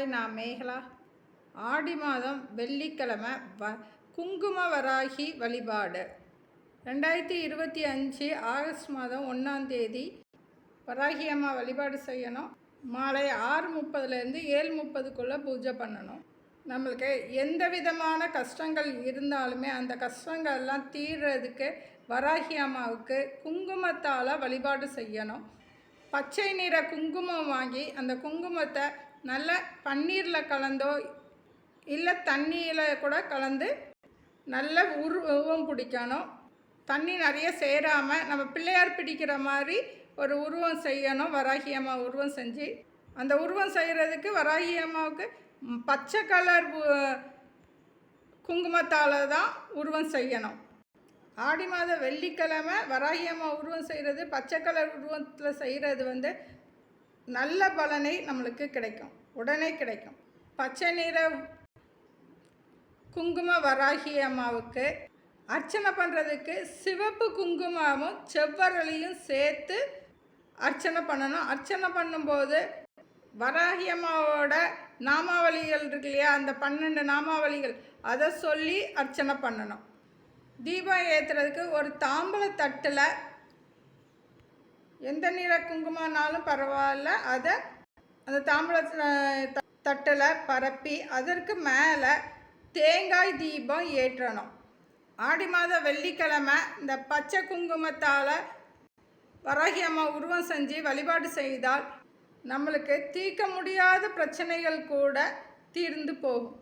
Hi நான் மேகலா. ஆடி மாதம் வெள்ளிக்கிழமை வ குங்கும வராகி வழிபாடு. ரெண்டாயிரத்தி இருபத்தி அஞ்சு ஆகஸ்ட் மாதம் ஒன்றாம் தேதி வராகி அம்மா வழிபாடு செய்யணும். மாலை ஆறு முப்பதுலேருந்து ஏழு முப்பதுக்குள்ளே பூஜை பண்ணணும். நம்மளுக்கு எந்த விதமான கஷ்டங்கள் இருந்தாலுமே அந்த கஷ்டங்கள்லாம் தீர்றதுக்கு வராகி அம்மாவுக்கு குங்குமத்தால் வழிபாடு செய்யணும். பச்சை நிற குங்குமம் வாங்கி அந்த குங்குமத்தை நல்ல பன்னீரில் கலந்தோ இல்லை தண்ணியில் கூட கலந்து நல்ல உருவம் பிடிக்கணும். தண்ணி நிறைய சேராமல் நம்ம பிள்ளையார் பிடிக்கிற மாதிரி ஒரு உருவம் செய்யணும். வராகி அம்மா உருவம் செஞ்சு அந்த உருவம் செய்கிறதுக்கு வராகி அம்மாவுக்கு பச்சை கலர் குங்குமத்தால் தான் உருவம் செய்யணும். ஆடி மாத வெள்ளிக்கிழமை வராகி அம்மா உருவம் செய்கிறது பச்சை கலர் உருவத்தில் செய்கிறது வந்து நல்ல பலனை நம்மளுக்கு கிடைக்கும். உடனே கிடைக்கும். பச்சை நிற குங்கும வராகி அம்மாவுக்கு அர்ச்சனை பண்ணுறதுக்கு சிவப்பு குங்குமமும் செவ்வரளியும் சேர்த்து அர்ச்சனை பண்ணணும். அர்ச்சனை பண்ணும்போது வராகி அம்மாவோட நாமாவளிகள் இருக்கு இல்லையா? அந்த பன்னெண்டு நாமாவளிகள் அதை சொல்லி அர்ச்சனை பண்ணணும். தீபம் ஏற்றுறதுக்கு ஒரு தாம்பழ தட்டில் எந்த நிற குங்குமம்னாலும் பரவாயில்ல. அதை அந்த தாம்பழ த- தட்டில் பரப்பி அதற்கு மேலே தேங்காய் தீபம் ஏற்றணும். ஆடி மாத வெள்ளிக்கிழமை இந்த பச்சை குங்குமத்தால் வராகி அம்மா உருவம் செஞ்சு வழிபாடு செய்தால் நம்மளுக்கு தீர்க்க முடியாத பிரச்சனைகள் கூட தீர்ந்து போகும்.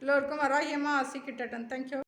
எல்லோருக்கும் வராகி அம்மா ஆசிக்கிட்டட்டும் தேங்க்யூ